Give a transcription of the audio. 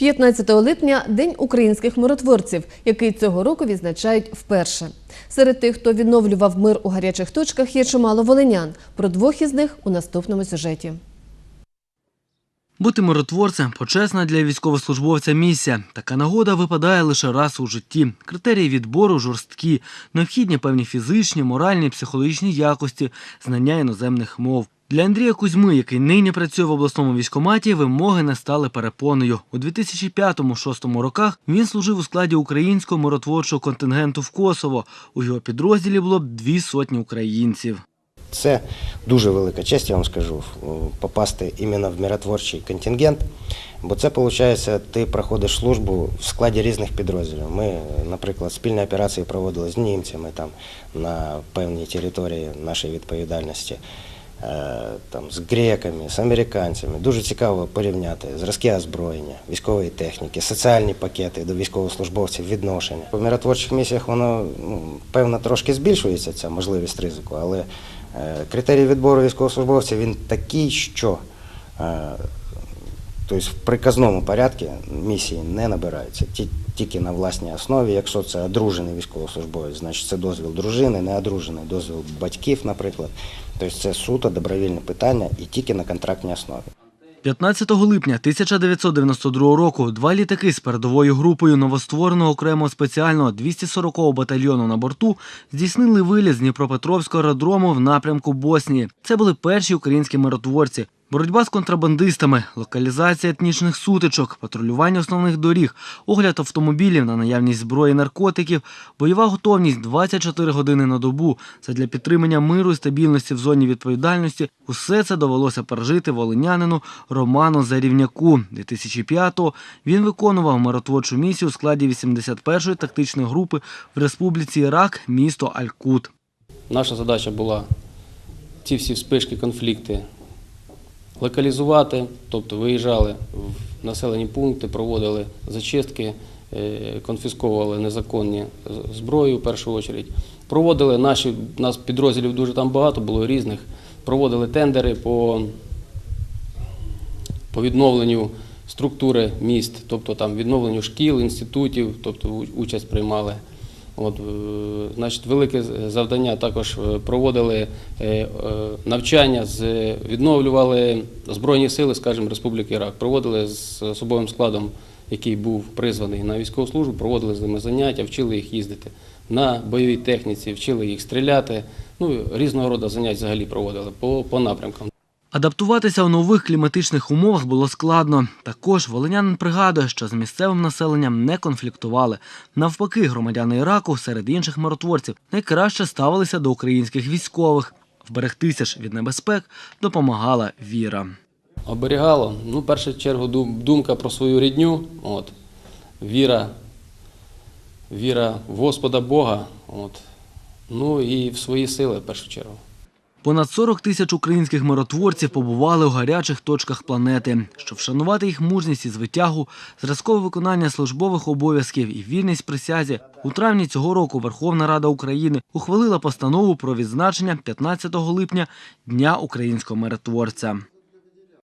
15 липня День українських миротворців, який цього року відзначають вперше. Серед тих, хто відновлював мир у гарячих точках, є чимало волинян. Про двох із них у наступному сюжеті. Бути миротворцем почесна для військовослужбовця місія. Така нагода випадає лише раз у житті. Критерії відбору жорсткі, необхідні певні фізичні, моральні, психологічні якості, знання іноземних мов. Для Андрія Кузьми, який нині працює в обласному військкоматі, вимоги не стали перепоною. У 2005-2006 роках він служив у складі українського миротворчого контингенту в Косово. У його підрозділі було б дві сотні українців. Це дуже велика честь, я вам скажу, попасти іменно в миротворчий контингент. Бо це, виходить, ти проходиш службу в складі різних підрозділів. Ми, наприклад, спільні операції проводили з німцями там, на певній території нашої відповідальності, там, з греками, з американцями. Дуже цікаво порівняти зразки озброєння, військової техніки, соціальні пакети до військовослужбовців, відношення. У миротворчих місіях воно ну, певно трошки збільшується ця можливість ризику, але е, критерій відбору військовослужбовців він такий, що е, тобто в приказному порядку місії не набираються. Ті- Тільки на власній основі, якщо це одружений військовослужбовець, значить це дозвіл дружини, не одружений дозвіл батьків, наприклад. Тобто це суто добровільне питання і тільки на контрактній основі. 15 липня 1992 року два літаки з передовою групою новоствореного окремого спеціального 240-го батальйону на борту здійснили виліт з Дніпропетровського аеродрому в напрямку Боснії. Це були перші українські миротворці. Боротьба з контрабандистами, локалізація етнічних сутичок, патрулювання основних доріг, огляд автомобілів на наявність зброї наркотиків, бойова готовність 24 години на добу. Це для підтримання миру і стабільності в зоні відповідальності. Усе це довелося пережити волинянину Роману Зарівняку. 2005-го він виконував миротворчу місію у складі 81-ї тактичної групи в Республіці Ірак, місто Аль-Кут. Наша задача була ці всі вспишки, конфлікти локалізувати, тобто виїжджали в населені пункти, проводили зачистки, е, конфісковували незаконні зброю в першу чергу. Проводили наші, у нас підрозділів дуже там багато було різних. Проводили тендери по, по відновленню структури міст, тобто там відновленню шкіл, інститутів, тобто участь приймали. От, е, значить, велике завдання також е, проводили е, навчання, відновлювали Збройні сили, скажімо, Республіки Ірак, проводили з особовим складом, який був призваний на військову службу, проводили з ними заняття, вчили їх їздити на бойовій техніці, вчили їх стріляти. Ну, різного роду занять взагалі проводили по, по напрямкам. Адаптуватися у нових кліматичних умовах було складно. Також волинянин пригадує, що з місцевим населенням не конфліктували. Навпаки, громадяни Іраку серед інших миротворців найкраще ставилися до українських військових. Вберегтися ж від небезпек допомагала віра. Оберігало, ну, в першу чергу, думка про свою рідню, от, віра, віра в Господа Бога, от, ну і в свої сили, в першу чергу. Понад 40 тисяч українських миротворців побували у гарячих точках планети. Щоб вшанувати їх мужність і звитягу, зразкове виконання службових обов'язків і вільність присязі, у травні цього року Верховна Рада України ухвалила постанову про відзначення 15 липня Дня українського миротворця.